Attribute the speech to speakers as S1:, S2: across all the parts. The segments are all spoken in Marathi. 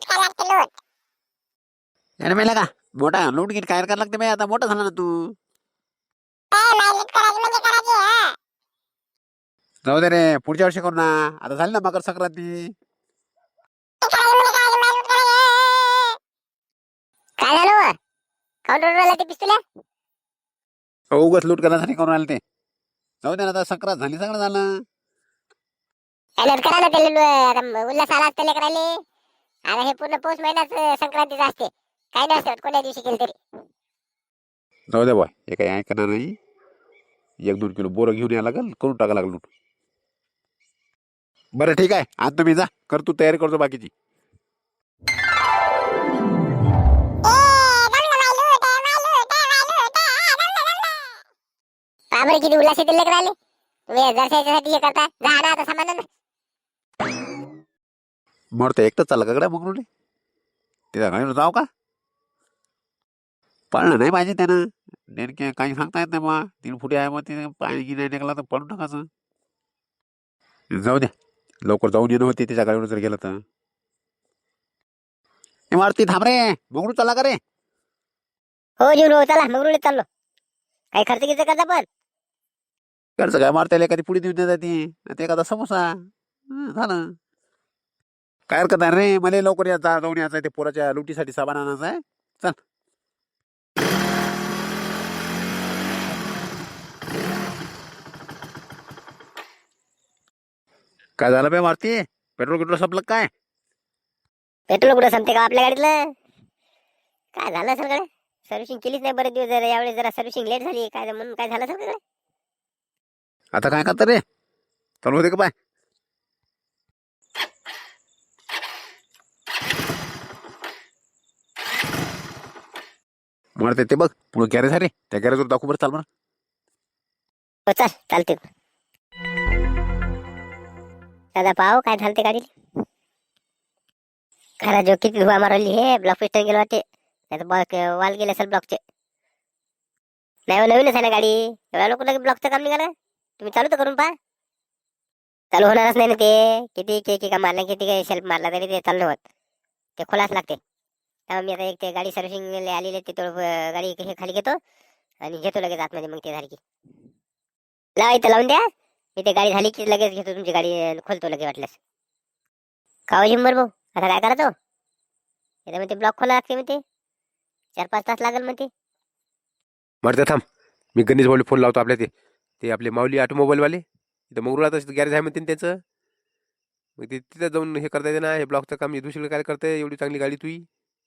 S1: लूट काय लागते लूट
S2: याने मेला का? मोठा लूट गिट काय करायला लागते बाई? आता मोठा झाला ना तू.
S1: माय लूट करायची म्हणजे करायची हा
S2: जाऊ दे रे पुढच्या वर्षी करू ना. आता झाली ना मकर संक्रांती.
S1: करायची म्हणजे करायची करायची काय झालं व? काऊन रडू राहिला ते पिस्तुल्या?
S2: उगच लूट करण्यासाठी करून आले ते. जाऊ दे ना आता संक्रांत झाली सगळं झालं.
S1: काय लूट करा ना ते लू- आता उल्हास आला असते लेकराले. आता हे पूर्ण पौष महिन्याच संक्रांतीच असते. काय नसतं कोण्या दिवशी केलं तरी.
S2: जाऊ दे बॉय हे काही ऐकणार नाही. एक दोन किलो बोरं घेऊन यायला लागल करून टाका लागल लूट. बरं ठीक आहे. आज तुम्ही जा कर तू तयारी करतो बाकीची.
S1: बाबरे किती उल्हास येतील लेकर आले तुम्ही दर्शनासाठी हे करता जा ना आता सामान
S2: मग ते एकटंच चाललं का गड्या मग रे तिथं गाडीवर जाऊ का? पळणं नाही पाहिजे त्यानं. नेमके काही सांगता येत नाही बा. तीन फुटे आहे मग ते पाणी की नाही निघाला तर पळून टाकायचं जाऊ द्या. लवकर जाऊन येणं होते त्याच्या गाडीवर जर गेलं तर. मारती थांब रे. मगडू चला का रे?
S1: हो जीवन हो चला. मग रुळीत चाललो. काही खर्च किती करता पण.
S2: खर्च काय मारता एखादी पुढे देऊन देतात ती. ते एखादा समोसा. झालं. काय हरकत आहे रे मला लवकर या जा जाऊन यायचं ते पोराच्या लुटीसाठी सामान आणायचं आहे. चल. काय झालं बे मारती? पेट्रोल गिट्रोल संपलं काय?
S1: पेट्रोल कुठं संपते का आपल्या गाडीतलं? काय झालं असेल कडे सर्व्हिसिंग केलीच नाही बरेच दिवस जरा यावेळेस जरा सर्व्हिसिंग लेट झाली काय म्हणून काय झालं कडे
S2: आता काय करतं रे? चालू होते का पाय? म्हणते ते बघ पुढे गॅरेज आहे रे त्या गॅरेजवर दाखवू बरं चाल म्हणा.
S1: हो चाल चालते दादा पाहू काय झालं ते गाडीला खरा जो किती धुवा मारवली हे ब्लॉक पिस्टन गेलो वाटते नाही तर वाल गेले असेल ब्लॉकचे नाही हो, नवीनच आहे ना गाडी. एवढ्या लोक लगे ब्लॉकचं काम निघालं. तुम्ही चालू तर करून पहा. चालू होणारच नाही ना ते. किती के के का मारलं किती काही शेल्फ मारला तरी ते चालू होत. ते खोलाच लागते त्यामुळे मी आता एक ते गाडी सर्व्हिसिंग आलेली ते थोडं गाडी हे खाली घेतो आणि घेतो लगेच आतमध्ये मग ते झाली की लावा इथं लावून द्या. मी ते गाडी झाली की लगेच घेतो तुमची गाडी खोलतो लगेच वाटल्यास. काव जिंबर भाऊ आता काय करायचं हो? इथं म्हणते ब्लॉक खोला लागते म्हणते. चार पाच तास लागेल म्हणते.
S3: मारते थांब. मी गणेश भाऊला फोन लावतो आपल्या ते ते आपले माऊली ऑटोमोबाईलवाले. इथं मंगरुळात गॅरेज आहे म्हणते ना त्याचं. मग ते तिथं जाऊन हे करता येते ना हे ब्लॉकचं काम हे दुसरीकडे काय करते एवढी चांगली गाडी तुई.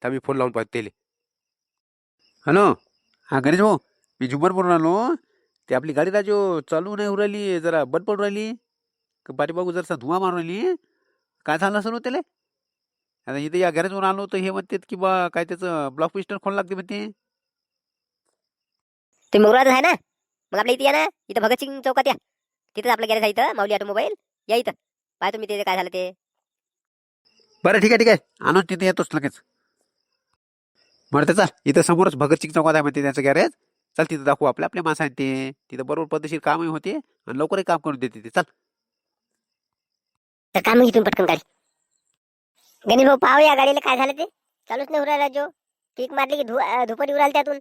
S3: थांब मी फोन लावून पाहतो त्याले.
S2: हॅलो? हा गणेश भाऊ मी बोलून आलो. ते आपली गाडी राजो चालू नाही होऊ राहिली जरा बंद पडून राहिली. क- पाठीमागू जरसा धुवा मारून राहिली. काय झालं असेल हो त्याला? आता इथे या गॅरेजवर आलो तर हे म्हणतात की बा काय त्याचं ब्लॉक पिस्टन खोल लागते म्हणते.
S1: तुम्ही मंगळवार आहे ना? मग आपल्या इथे या ना. इथं भगतसिंग चौकात या. तिथं आपलं गॅरेज आहे इथं माऊली ऑटोमोबाईल. या इथं. पाहा तुम्ही ते काय झालं ते.
S2: बरं ठीक आहे ठीक आहे. आणून तिथे येतोच लगेच. बरं चाल इथं समोरच भगतसिंग चौकात आहे म्हणते त्यांचं गॅरेज चल तिथं दाखवू आपल्या आपल्या माणसाने ते. तिथं बरोबर पद्धतशीर कामही होते आणि लवकरही काम करून देते ते. चल.
S1: तर काम घेतून पटकन गाडी गणेश भाऊ पाहू या गाडीला काय झालं ते. चालूच नाही उरायला जो. पीक मारली की धु अं, धुपट उराल त्यातून.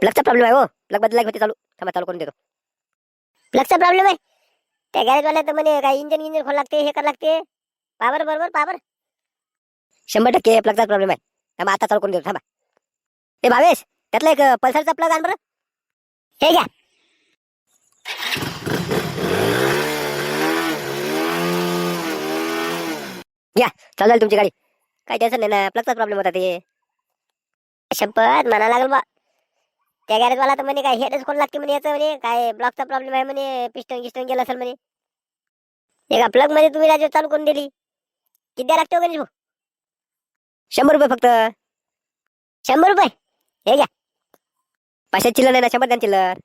S1: प्लगचा प्रॉब्लेम आहे हो. प्लग बदलाय होते चालू. थांबा चालू करून देतो. प्लगचा प्रॉब्लेम आहे. त्या गॅरेजवाल्या तर म्हणे काय इंजन इंजन खोल लागते हे कर लागते? पावर बरोबर पावर. शंभर टक्के प्लगचा प्रॉब्लेम आहे. थांबा आता चालू करून देतो थांबा. ते भावेश त्यातला एक पल्सरचा प्लग आण बरं. हे घ्या. घ्या चालू झाली तुमची गाडी. काय टेन्शन नाही ना प्लगचाच प्रॉब्लेम होता ते. शपथ म्हणा लागल बा. त्या गॅरेजवाला तर म्हणे काय हेडच कोण लागते म्हणे याचं म्हणे? काय ब्लॉकचा प्रॉब्लेम आहे म्हणे? पिस्टन गिस्टन गेलं असेल म्हणे. एका प्लगमध्ये तुम्ही राजू चालू करून दिली. किती द्या लागते वगैरे भाऊ? शंभर रुपये फक्त. शंभर रुपये? हे घ्या. पाचशे चिल्लर नाही ना शंभर द्या चिल्लर.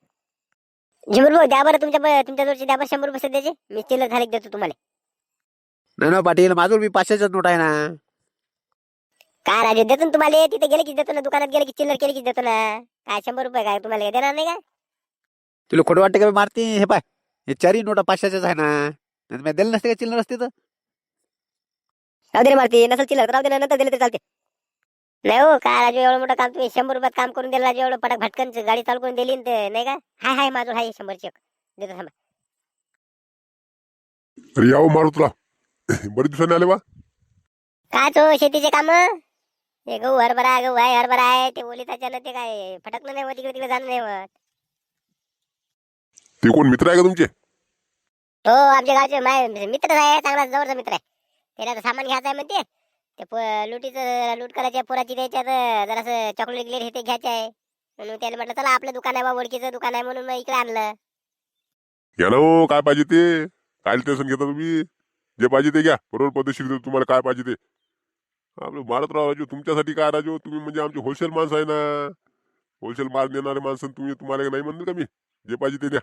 S1: झिमर भाऊ द्या बरं तुमच्या तुमच्या जवळचे द्या बरं शंभर रुपये सध्याचे. मी चिल्लर झाले देतो तुम्हाला.
S2: नाही ना पाटील माझं बी पाचशेच नोट आहे ना.
S1: काय राजू देतो ना तुम्हाला तिथे गेले की देतो ना दुकानात गेले की चिल्लर केली की देतो ना. काय शंभर रुपये काय तुम्हाला देणार नाही का?
S2: तुला खोटं वाटतं का बे मारती? हे पाय हे चारही नोटा पाचशेच्याच आहे ना. नाही मी दिलं नसते का चिल्लर असते तर?
S1: राहू दे रे मारती नसेल चिल्लर तर राहू दे ना, नंतर दिले तरी चालते. नाही हो काय राजू एवढं मोठं काम तुम्ही शंभर रुपयात काम करून दिलं राजू एवढं पटक भटकन गाडी चालू करून दिली न ते नाही का? हाय हाय माझं हाय शंभर चेक देतो थांबा.
S4: अरे यावं मारू तुला. बरेच दिवसांनी आले बा.
S1: काय तो शेतीचे काम. ते गहू हरभरा आहे, गहू आहे हरभरा आहे ते ओली त्याच्यानं ते काय फटकलं नाही होत तिकडे तिकडे जाणं नाही होत.
S4: ते कोण मित्र आहे का तुमचे?
S1: हो आमच्या गावचे माय मित्र आहे चांगला जवळचा मित्र आहे. त्याला आता सामान घ्यायचं आहे म्हणते. ते पो- लुटीचं लूट करायच्या पोराची त्याच्यात जरासं चॉकलेट गिलेट हे ते घ्यायचे आहे. म्हणून त्याला म्हटलं चला आपलं दुकान आहे बा ओळखीचं दुकान आहे म्हणून मग इकडे आणलं.
S4: ना हो, काय पाहिजे ते? काय टेन्शन घेता तुम्ही? जे पाहिजे ते घ्या. बरोबर पद्धतशीर देतो तुम्हाला काय पाहिजे ते. आपलं भारत राव राजू तुमच्यासाठी काय राजू? तुम्ही म्हणजे आमचे होलसेल माणसं आहे ना. होलसेल माल देणारे माणसं तुम्ही तुम्हाला नाही म्हणलं का मी? जे पाहिजे ते द्या.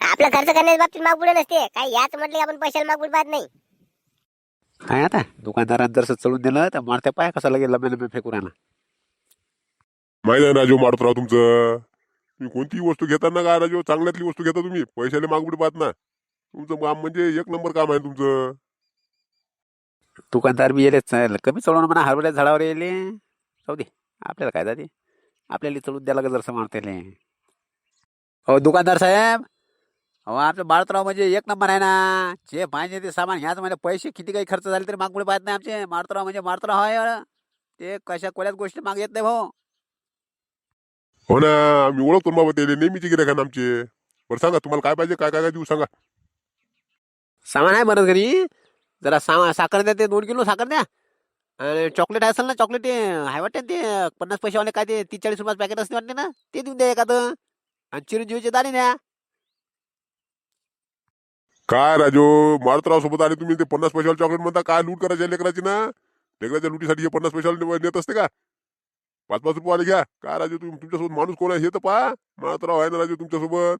S1: आपलं खर्च करण्याच्या बाबतीत माग पुढे नसते. काय याच म्हटलं की आपण पैशाला माग पुढे पाहत नाही.
S2: काय आता? दुकानदारानं जर चढून दिलं तर मारत्या पाय कसा लगेच लंबे लंबे फेकून आणा.
S4: माहिती आहे राजू मारत राव तुमचं? तुम्ही कोणतीही वस्तू घेताना का राजू? चांगल्यातली वस्तू घेता तुम्ही? पैशाला मागपुढे पाहत ना. तुमचं काम म्हणजे एक नंबर काम आहे तुमचं.
S2: दुकानदार बी येले कमी चढवून म्हणा हरभऱ्या झाडावर येले. जाऊ दे आपल्याला काय जाते? आपल्याला चढून द्यायला लागेल जरसं मारतेले हो दुकानदार साहेब. अहो आपलं बाळतराव म्हणजे एक नंबर आहे ना. जे पाहिजे ते सामान ह्याच म्हणजे पैसे किती काही खर्च झाले तरी मागपुढे पाहत नाही आमचे. मारतराव म्हणजे मारतराव आहे. ते कशा कोल्याच गोष्टी माग येत नाही भाऊ.
S4: हो ना. आम्ही ओळखतो ना बाबा ते. नेहमीचे गिरायक आहे आमचे. बरं सांगा तुम्हाला काय पाहिजे? काय काय काय देऊ सांगा.
S2: सामान आहे बरं घरी. जरा सा साखर द्या ते दोन किलो साखर द्या. आणि चॉकलेट असेल ना चॉकलेट ते आहे वाटते ना ते पन्नास पैसेवाले काय ते तीस चाळीस रुपयाचं पॅकेट असते वाटते ना ते देऊन द्या एखादं. आणि चिरंजीवीचे दाणे द्या.
S4: काय राजू मारुतराव सोबत आले तुम्ही ते पन्नास पैशावाले चॉकलेट म्हणता काय लूट करायची लेकराची ना? लेकराच्या लुटीसाठी हे पन्नास पैशावाले नेत असते का? पाच पाच रुपये घ्या. काय राजू तुम्ही तुमच्यासोबत माणूस कोण आहे हे तर पहा. मारुतराव आहे ना राजू तुमच्यासोबत.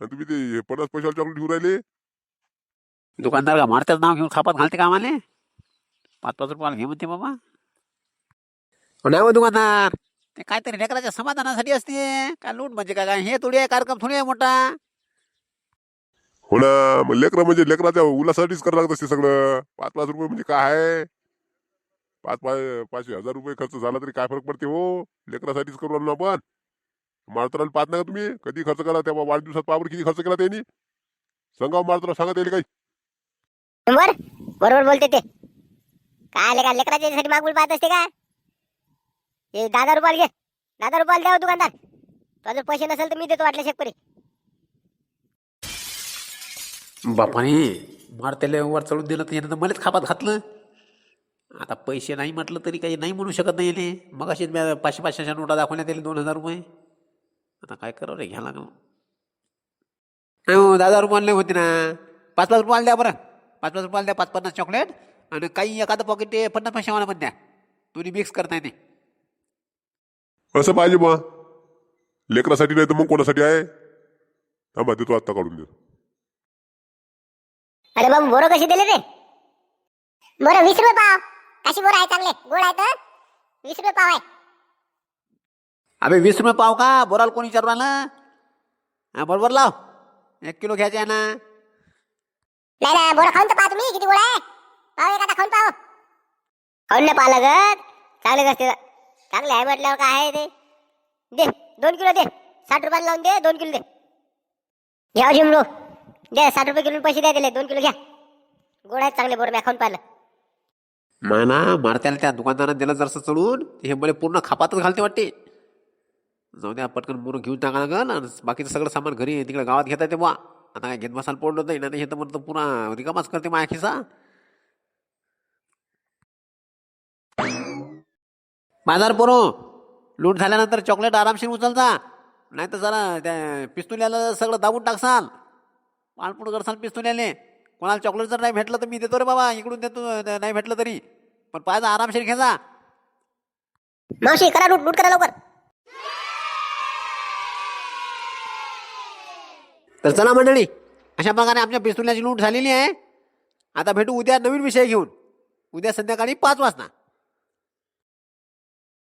S4: आणि तुम्ही ते पन्नास पैशावाले चॉकलेट घेऊन राहिले.
S2: दुकानदार का मारतात नाव घेऊन खापात घालते का आम्हाला? पाच पाच रुपयाला घे म्हणते बाबा. हो नाही हो दुकानदार. ते काहीतरी लेकराच्या समाधानासाठी असते. काय लूट म्हणजे काय? काय हे थोडी आहे कार्यक्रम थोडी आहे मोठा.
S4: हो ना मग लेकरं म्हणजे लेकराच्या उलासाठीच करावं लागत असते सगळं. पाच पाच रुपये म्हणजे काय आहे? पाच पाच पाचशे हजार रुपये खर्च झाला तरी काय फरक पडते हो? लेकरासाठीच करू ना आपण. मारतराला पाहत नाही का तुम्ही? कधी खर्च करा तेव्हा वाढदिवसात पावर किती खर्च केला त्यांनी? सांगा हो, मारतरा सांगा त्याला काही.
S1: बर बरोबर बोलते ते. काय आले का? लेकराच्या याच्यासाठी मागून पाहत असते का? हे दादा हजार रुपयाला घे. दादा हजार रुपयाला द्या हो दुकानदार. तो जर पैसे नसेल तर मी देतो वाटलं शेतकरी
S2: बापाने मारतेले वर चढून दिलं तर यानं तर मलाच खापात घातलं. आता पैसे नाही म्हटलं तरी काही नाही म्हणू शकत नाही याने मग अशी पाचशे पाचशेच्या नोटा दाखवण्यात येईल दोन हजार रुपये. आता काय करावं रे घ्या लागलं. नाही हो दहा हजार रुपये नाही होते ना. पाच पाच रुपये द्या बरं. पाच पाच रुपयाला द्या पाच पन्नास चॉकलेट आणि काही एखादं पॉकेट ते पन्नास पैशावाला पण द्या. दोन्ही मिक्स करता येते
S4: असं पाहिजे बा लेकरासाठी नाही तर मग कोणासाठी आहे? थांबा देतो आत्ता काढून देतो.
S1: अरे बाबू बोरं कशी दिले रे? बोरं वीस रुपये पाव. कशी बोरं आहे चांगले? गोड आहे तर? वीस रुपये पाव आहे.
S2: अबे वीस रुपये पाव का? बोराल कोणी विचारू राहिलं? हा बरोबर लाव. एक किलो घ्यायचे आहे ना.
S1: नाही ना बोरं खाऊन तर पहा तुम्ही किती गोड आहे. पाव एखादा खाऊन पाहू. खाऊन नाही पाहिलं ग चांगले असते चांगले आहे म्हटल्यावर काय आहे ते. दे दोन किलो दे. साठ रुपयाला लावून दे दोन किलो दे. घ्या हो जिमलो दे साठ रुपये किलो पैसे द्या दिले दोन किलो घ्या. गोड आहेत चांगले बोरं मी खाऊन पाहिलं.
S2: माना मारत्याला त्या दुकानदारानं दिलं जरसं चढून हे मला पूर्ण खापातच घालते वाटते. जाऊ द्या पटकन मोर घेऊन टाका लागल आणि बाकीचं सगळं सामान घरी तिकडे गावात घेता येते बुवा आता काय घेत बसायला पडलं नाही ना हे तर म्हणतो पुन्हा रिकामाच करते माया खिसा. बाजार पोरो लूट झाल्यानंतर चॉकलेट आरामशीर उचलता. नाही तर जरा त्या पिस्तुल्याला सगळं दाबून टाकसाल. पाणपूड करसाल पिस्तुल्याने कोणाला चॉकलेट जर नाही भेटलं तर मी देतो रे बाबा इकडून देतो नाही भेटलं तरी. पण पाहिजे आरामशीर घ्यायचा
S1: मावशी करा लूट लूट करा लवकर.
S2: तर चला मंडळी अशा प्रकारे आमच्या पिस्तुल्याची लूट झालेली आहे. आता भेटू उद्या नवीन विषय घेऊन. उद्या संध्याकाळी पाच वाजता.